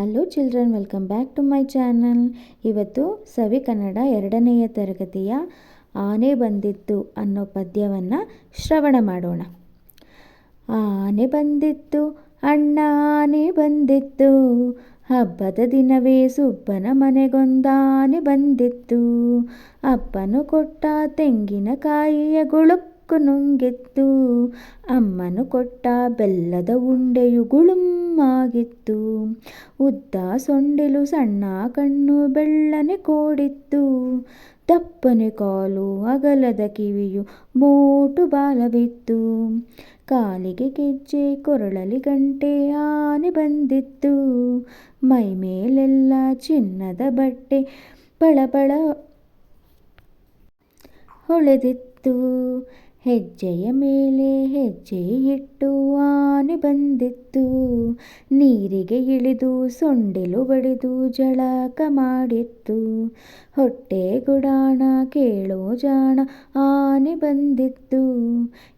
Hello children welcome back to my channel ಇವತ್ತು ಸವಿ ಕನ್ನಡ ಎರಡನೆಯ ತರಗತಿಯ ಆನೆ ಬಂದಿತ್ತು ಅನ್ನೋ ಪದ್ಯವನ್ನು ಶ್ರವಣ ಮಾಡೋಣ. ಆನೆ ಬಂದಿತ್ತು, ಅಣ್ಣ ಆನೆ ಬಂದಿತ್ತು. ಹಬ್ಬದ ದಿನವೇ ಸುಬ್ಬನ ಮನೆಗೊಂದಾನೆ ಬಂದಿತ್ತು. ಅಪ್ಪನು ಕೊಟ್ಟ ತೆಂಗಿನಕಾಯಿಯ ಗುಳುಕ್ಕು ನುಂಗಿತ್ತು ಅಮ್ಮನು ಕೊಟ್ಟ ಬೆಲ್ಲದ ಉಂಡೆಯು ಗುಳುಮ್ಮಾಗಿತ್ತು ಉದ್ದ ಸೊಂಡಿಲು ಸಣ್ಣ ಕಣ್ಣು ಬೆಳ್ಳನೆ ಕೋಡಿತ್ತು. ದಪ್ಪನೆ ಕಾಲು ಅಗಲದ ಕಿವಿಯು ಮೋಟು ಬಾಲವಿತ್ತು. ಕಾಲಿಗೆ ಗೆಜ್ಜೆ, ಕೊರಳಲಿ ಗಂಟೆ ಆನೆ ಬಂದಿತ್ತು. ಮೈ ಮೇಲೆಲ್ಲ ಚಿನ್ನದ ಬಟ್ಟೆ ಬಳಬಳ ಹೊಳೆದಿತ್ತು. ಹೆಜ್ಜೆಯ ಮೇಲೆ ಹೆಜ್ಜೆ ಇಟ್ಟು ಆನೆ ಬಂದಿತ್ತು. ನೀರಿಗೆ ಇಳಿದು ಸೊಂಡಿಲು ಬಡಿದು ಜಳಕ ಮಾಡಿತ್ತು. ಹೊಟ್ಟೆ ಗುಡಾಣ ಕೇಳೋ ಜಾಣ ಆನೆ ಬಂದಿತ್ತು.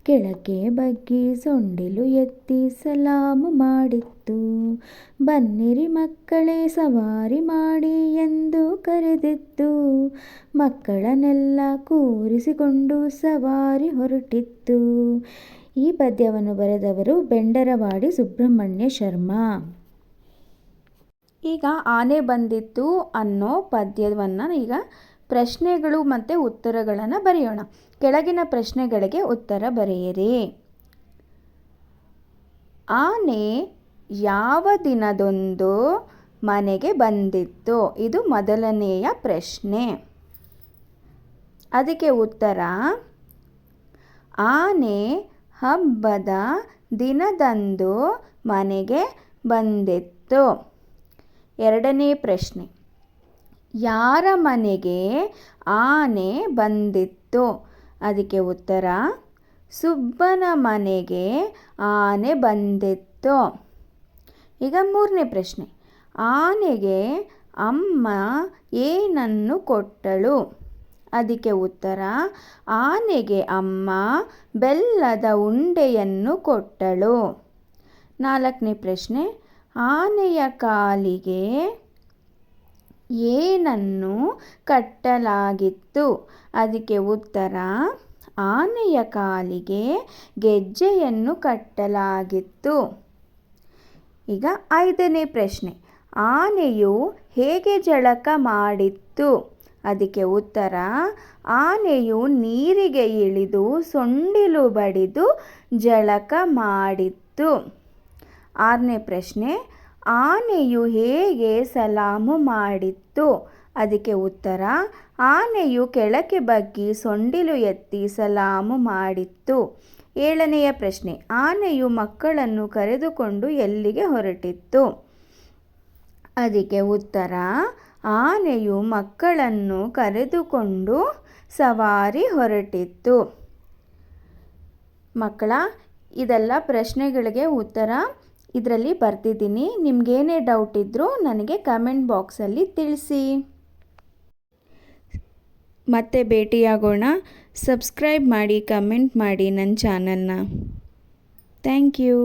ಕೆಳಕ್ಕೆ ಬಗ್ಗಿ ಸೊಂಡಿಲು ಎತ್ತಿ ಸಲಾಮು ಮಾಡಿತ್ತು. ಬನ್ನಿರಿ ಮಕ್ಕಳೇ, ಸವಾರಿ ಮಾಡಿ ಎಂದು ಕರೆದಿತ್ತು. ಮಕ್ಕಳನ್ನೆಲ್ಲ ಕೂರಿಸಿಕೊಂಡು ಸವಾರಿ ಹೊರಟಿತ್ತು. ಈ ಪದ್ಯವನ್ನು ಬರೆದವರು ಬೆಂಡರವಾಡಿ ಸುಬ್ರಹ್ಮಣ್ಯ ಶರ್ಮಾ. ಈಗ ಆನೆ ಬಂದಿತ್ತು ಅನ್ನೋ ಪದ್ಯವನ್ನು ಈಗ ಪ್ರಶ್ನೆಗಳು ಮತ್ತು ಉತ್ತರಗಳನ್ನು ಬರೆಯೋಣ. ಕೆಳಗಿನ ಪ್ರಶ್ನೆಗಳಿಗೆ ಉತ್ತರ ಬರೆಯಿರಿ. ಆನೆ ಯಾವ ದಿನದೊಂದು ಮನೆಗೆ ಬಂದಿತ್ತು. ಇದು ಮೊದಲನೆಯ ಪ್ರಶ್ನೆ. ಅದಕ್ಕೆ ಉತ್ತರ, ಆನೆ ಹಬ್ಬದ ದಿನದಂದು ಮನೆಗೆ ಬಂದಿತ್ತು. ಎರಡನೇ ಪ್ರಶ್ನೆ, ಯಾರ ಮನೆಗೆ ಆನೆ ಬಂದಿತ್ತು? ಅದಕ್ಕೆ ಉತ್ತರ, ಸುಬ್ಬನ ಮನೆಗೆ ಆನೆ ಬಂದಿತ್ತು. ಈಗ ಮೂರನೇ ಪ್ರಶ್ನೆ ಆನೆಗೆ ಅಮ್ಮ ಏನನ್ನು ಕೊಟ್ಟಳು? ಅದಕ್ಕೆ ಉತ್ತರ, ಆನೆಗೆ ಅಮ್ಮ ಬೆಲ್ಲದ ಉಂಡೆಯನ್ನು ಕೊಟ್ಟಳು. ನಾಲ್ಕನೇ ಪ್ರಶ್ನೆ, ಆನೆಯ ಕಾಲಿಗೆ ಏನನ್ನು ಕಟ್ಟಲಾಗಿತ್ತು? ಅದಕ್ಕೆ ಉತ್ತರ, ಆನೆಯ ಕಾಲಿಗೆ ಗೆಜ್ಜೆಯನ್ನು ಕಟ್ಟಲಾಗಿತ್ತು. ಈಗ ಐದನೇ ಪ್ರಶ್ನೆ ಆನೆಯು ಹೇಗೆ ಜಳಕ ಮಾಡಿತ್ತು? ಅದಕ್ಕೆ ಉತ್ತರ, ಆನೆಯು ನೀರಿಗೆ ಇಳಿದು ಸೊಂಡಿಲು ಬಡಿದು ಜಳಕ ಮಾಡಿತ್ತು. ಆರನೇ ಪ್ರಶ್ನೆ, ಆನೆಯು ಹೇಗೆ ಸಲಾಮು ಮಾಡಿತ್ತು? ಅದಕ್ಕೆ ಉತ್ತರ, ಆನೆಯು ಕೆಳಕ್ಕೆ ಬಗ್ಗಿ ಸೊಂಡಿಲು ಎತ್ತಿ ಸಲಾಮು ಮಾಡಿತ್ತು. ಏಳನೆಯ ಪ್ರಶ್ನೆ, ಆನೆಯು ಮಕ್ಕಳನ್ನು ಕರೆದುಕೊಂಡು ಎಲ್ಲಿಗೆ ಹೊರಟಿತ್ತು? ಅದಕ್ಕೆ ಉತ್ತರ, ಆನೆಯು ಮಕ್ಕಳನ್ನು ಕರೆದುಕೊಂಡು ಸವಾರಿ ಹೊರಟಿತ್ತು. ಮಕ್ಕಳ, ಇದೆಲ್ಲ ಪ್ರಶ್ನೆಗಳಿಗೆ ಉತ್ತರ ಇದರಲ್ಲಿ ಬರ್ತಿದ್ದೀನಿ. ನಿಮಗೇನೇ ಡೌಟ್ ಇದ್ದರೂ ನನಗೆ ಕಮೆಂಟ್ ಬಾಕ್ಸಲ್ಲಿ ತಿಳಿಸಿ. ಮತ್ತೆ ಭೇಟಿಯಾಗೋಣ. ಸಬ್ಸ್ಕ್ರೈಬ್ ಮಾಡಿ ಕಮೆಂಟ್ ಮಾಡಿ ನನ್ನ ಚಾನಲ್ನ ಥ್ಯಾಂಕ್ ಯು